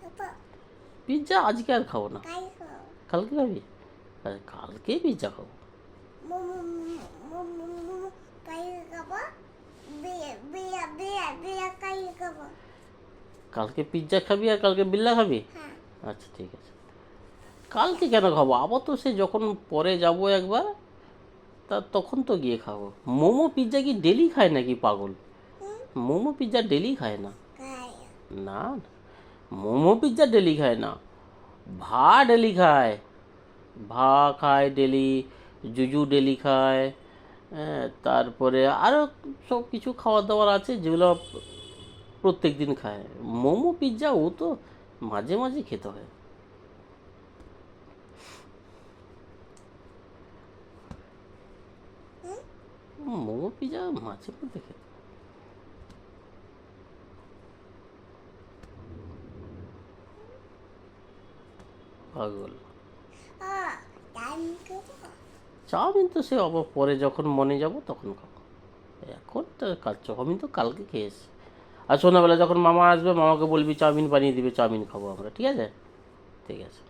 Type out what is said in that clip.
খাব। পিৎজা আজকে আর খাব না। কালকে খাবি? কালকে পিৎজা খাব। কালকে পিৎজা খাবি আর কালকে বিল্লা খাবি? হ্যাঁ। আচ্ছা ঠিক আছে। কালকে কেন খাব? আবার তো সে যখন পরে যাব একবার তা তখন তো গিয়ে খাব। মোমো পিৎজা কি ডেলি খায় নাকি পাগল? মোমো পিৎজা ডেলি খায় না। না মোমো পিৎজা ডেলি খায় না। ভা ডেলি খায়। ভা খায় ডেলি জুজু ডেলি খায়। হ্যাঁ, তারপরে আরও সব কিছু খাবার দাবার আছে যেগুলো প্রত্যেক দিন খায়। মোমো পিৎজা ও তো মাঝে মাঝে খেতে হয়। মোমো পিৎজা মাঝে মধ্যে খেতে পাগল। চাউমিন তো সে অব পরে যখন মনে যাব তখন খাব এখন তো কাজ চাউমিন তো কালকে খেয়েছি। আর সন্ধ্যাবেলা যখন মামা আসবে মামাকে বলবি চাউমিন বানিয়ে দিবে চাউমিন খাব আমরা ঠিক আছে? ঠিক আছে।